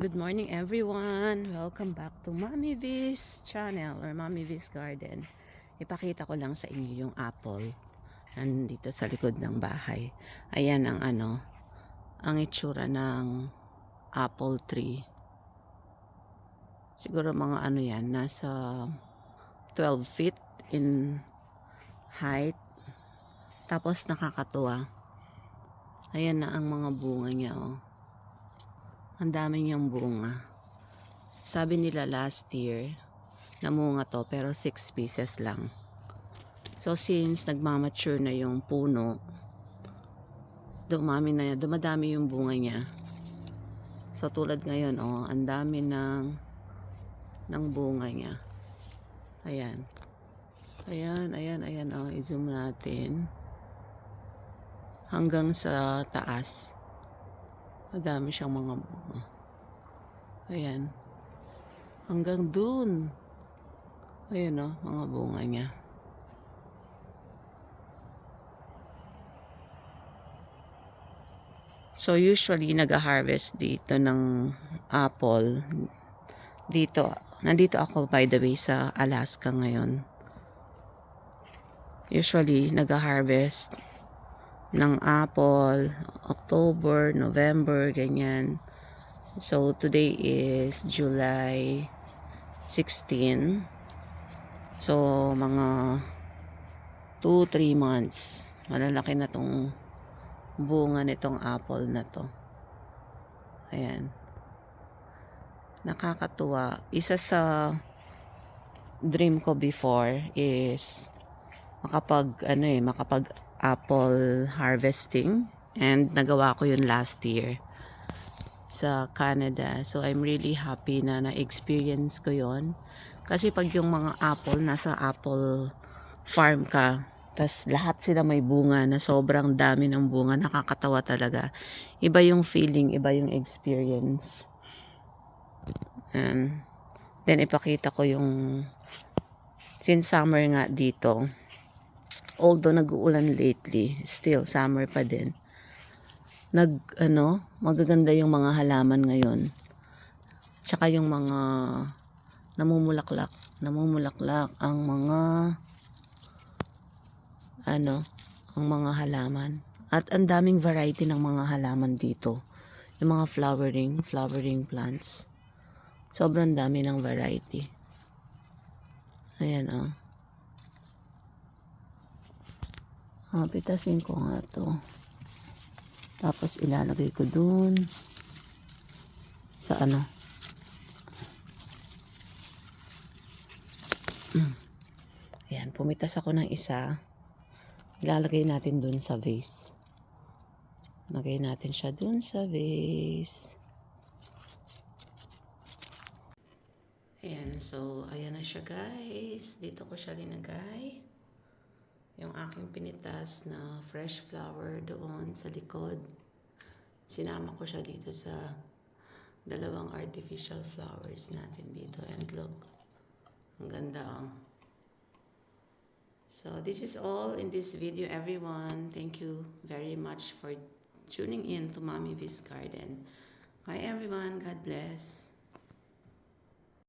Good morning everyone! Welcome back to Mommy Viz channel or Mommy Viz Garden. Ipakita ko lang sa inyo yung apple nandito sa likod ng bahay. Ayan ang ano, ang itsura ng apple tree. Siguro mga ano yan, nasa 12 feet in height. Tapos nakakatuwa. Ayan na ang mga bunga niya oh. Ang dami niyang bunga. Sabi nila last year, namunga to pero 6 pieces lang. So since nagmamature na yung puno, dumami na, dumadami yung bunga niya. So tulad ngayon, oh, ang dami ng ng bunga niya. Ayan. Ayan, ayan, ayan, oh, i-zoom natin. Hanggang sa taas. Madami siyang mga bunga. Ayan. Hanggang dun. Ayan o, mga bunga niya. So usually nag-harvest dito ng apple. Dito, nandito ako by the way sa Alaska ngayon. Usually nag-harvest ng apple, October, November, ganyan. So, today is July 16. So, mga 2-3 months. Malalaki na tong bunga nitong apple na to. Ayan. Nakakatuwa. Isa sa dream ko before is makapag ano eh, makapag apple harvesting and nagawa ko yun last year sa Canada. So I'm really happy na na-experience ko yon Kasi pag yung mga apple nasa apple farm ka, tas lahat sila may bunga na sobrang dami ng bunga, nakakatawa talaga. Iba yung feeling, iba yung experience. And then ipakita ko yung since summer nga dito, although nag-uulan lately, still summer pa din. Nag ano, magaganda yung mga halaman ngayon. Tsaka yung mga namumulaklak, namumulaklak ang mga ano, ang mga halaman. At ang daming variety ng mga halaman dito. Yung mga flowering, flowering plants. Sobrang dami ng variety. Ayan oh. Ah, pitasin ko nga to. Tapos ilalagay ko dun sa ano. Mm. Ayan, pumitas ako ng isa. Ilalagay natin dun sa vase. Lagay natin siya dun sa vase. Ayan, so ayan na siya guys. Dito ko siya linagay yung aking pinitas na fresh flower doon sa likod. Sinama ko siya dito sa dalawang artificial flowers natin dito. And look, ang ganda oh. So this is all in this video everyone. Thank you very much for tuning in to Mommy Viz Garden. Bye everyone. God bless.